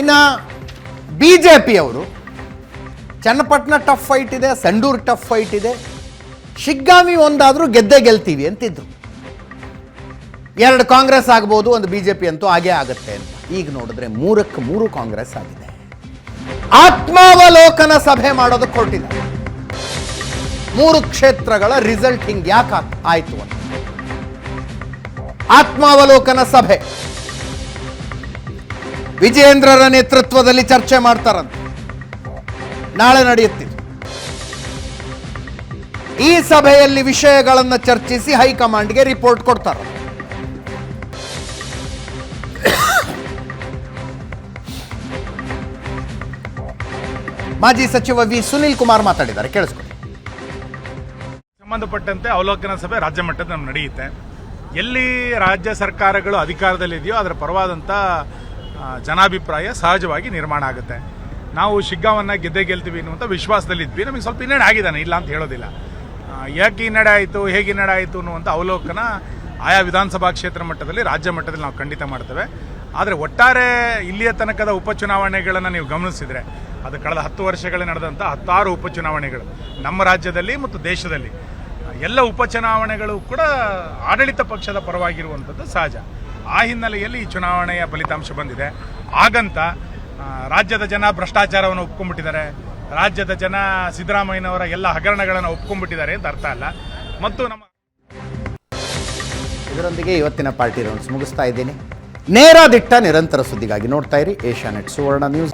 ಇನ್ನು B J ಪಿಯವರು Channapatna tough fight ಇದೆ, ಸಂಡೂರು ಟಫ್ ಫೈಟ್ ಇದೆ, ಶಿಗ್ಗಾಮಿ ಒಂದಾದರೂ ಗೆದ್ದೇ ಗೆಲ್ತೀವಿ ಅಂತಿದ್ರು. ಎರಡು ಕಾಂಗ್ರೆಸ್ ಆಗ್ಬೋದು, ಒಂದು ಬಿ ಜೆ ಪಿ ಅಂತೂ ಹಾಗೇ ಆಗುತ್ತೆ ಅಂತ. ಈಗ ನೋಡಿದ್ರೆ ಮೂರಕ್ಕೆ ಮೂರು ಕಾಂಗ್ರೆಸ್ ಆಗಿದೆ. ಆತ್ಮಾವಲೋಕನ ಸಭೆ ಮಾಡೋದಕ್ಕೆ ಕೊಟ್ಟಿದೆ ಮೂರು ಕ್ಷೇತ್ರಗಳ ರಿಸಲ್ಟ್ ಹಿಂಗೆ ಯಾಕೆ ಆಯಿತು ಅಂತ. ಆತ್ಮಾವಲೋಕನ ಸಭೆ. ವಿಜೇಂದ್ರರ ನೇತೃತ್ವದಲ್ಲಿ ಚರ್ಚೆ ಮಾಡ್ತಾರಂತೆ. ನಾಳೆ ನಡೆಯುತ್ತೆ. ಈ ಸಭೆಯಲ್ಲಿ ವಿಷಯಗಳನ್ನು ಚರ್ಚಿಸಿ ಹೈಕಮಾಂಡ್ಗೆ ರಿಪೋರ್ಟ್ ಕೊಡ್ತಾರೆ. ಮಾಜಿ ಸಚಿವ ವಿ ಸುನಿಲ್ ಕುಮಾರ್ ಮಾತಾಡಿದ್ದಾರೆ. ಕೇಳಿಸ್ಕೊಳ್ಳಿ ಸಂಬಂಧಪಟ್ಟಂತೆ ಅವಲೋಕನ ಸಭೆ ರಾಜ್ಯ ಮಟ್ಟದ ನಡೆಯುತ್ತೆ. ಎಲ್ಲಿ ರಾಜ್ಯ ಸರ್ಕಾರಗಳು ಅಧಿಕಾರದಲ್ಲಿದೆಯೋ ಅದರ ಪರವಾದಂಥ ಜನಾಭಿಪ್ರಾಯ ಸಹಜವಾಗಿ ನಿರ್ಮಾಣ ಆಗುತ್ತೆ. ನಾವು ಶಿಗ್ಗಾವನ್ನು ಗೆದ್ದೆ ಗೆಲ್ತೀವಿ ಅನ್ನುವಂಥ ವಿಶ್ವಾಸದಲ್ಲಿದ್ವಿ ನಮಗೆ ಸ್ವಲ್ಪ ಹಿನ್ನಡೆ ಆಗಿದ್ದಾನೆ? ಇಲ್ಲ ಅಂತ ಹೇಳೋದಿಲ್ಲ. ಯಾಕೆ ಹಿನ್ನಡೆ ಆಯಿತು? ಹೇಗೆ ಹಿನ್ನಡೆ ಆಯಿತು ಅನ್ನುವಂಥ ಅವಲೋಕನ ಆಯಾ ವಿಧಾನಸಭಾ ಕ್ಷೇತ್ರ ಮಟ್ಟದಲ್ಲಿ, ರಾಜ್ಯ ಮಟ್ಟದಲ್ಲಿ ನಾವು ಖಂಡಿತ ಮಾಡ್ತೇವೆ. ಆದರೆ ಒಟ್ಟಾರೆ ಇಲ್ಲಿಯ ತನಕದ ಉಪಚುನಾವಣೆಗಳನ್ನು ನೀವು ಗಮನಿಸಿದರೆ, ಅದು ಕಳೆದ ಹತ್ತು ವರ್ಷಗಳಲ್ಲಿ ನಡೆದಂಥ ಹತ್ತಾರು ಉಪಚುನಾವಣೆಗಳು ನಮ್ಮ ರಾಜ್ಯದಲ್ಲಿ ಮತ್ತು ದೇಶದಲ್ಲಿ. ಎಲ್ಲ ಉಪಚುನಾವಣೆಗಳು ಕೂಡ ಆಡಳಿತ ಪಕ್ಷದ ಪರವಾಗಿರುವಂಥದ್ದು ಸಹಜ. ಆ ಹಿನ್ನೆಲೆಯಲ್ಲಿ ಈ ಚುನಾವಣೆಯ ಫಲಿತಾಂಶ ಬಂದಿದೆ. ಹಾಗಂತ ರಾಜ್ಯದ ಜನ ಭ್ರಷ್ಟಾಚಾರವನ್ನು ಒಪ್ಕೊಂಡ್ಬಿಟ್ಟಿದ್ದಾರೆ. ರಾಜ್ಯದ ಜನ ಸಿದ್ದರಾಮಯ್ಯನವರ ಎಲ್ಲ ಹಗರಣಗಳನ್ನು ಒಪ್ಕೊಂಡ್ಬಿಟ್ಟಿದ್ದಾರೆ ಅಂತ ಅರ್ಥ ಅಲ್ಲ. ಮತ್ತು ನಮ್ಮ ಇದರೊಂದಿಗೆ ಇವತ್ತಿನ ಪಾರ್ಟಿ ರೌಂಡ್ಸ್ ಮುಗಿಸ್ತಾ ಇದ್ದೀನಿ. ನೇರ ದಿಟ್ಟ ನಿರಂತರ ಸುದ್ದಿಗಾಗಿ ನೋಡ್ತಾ ಇರಿ Asianet Suvarna news.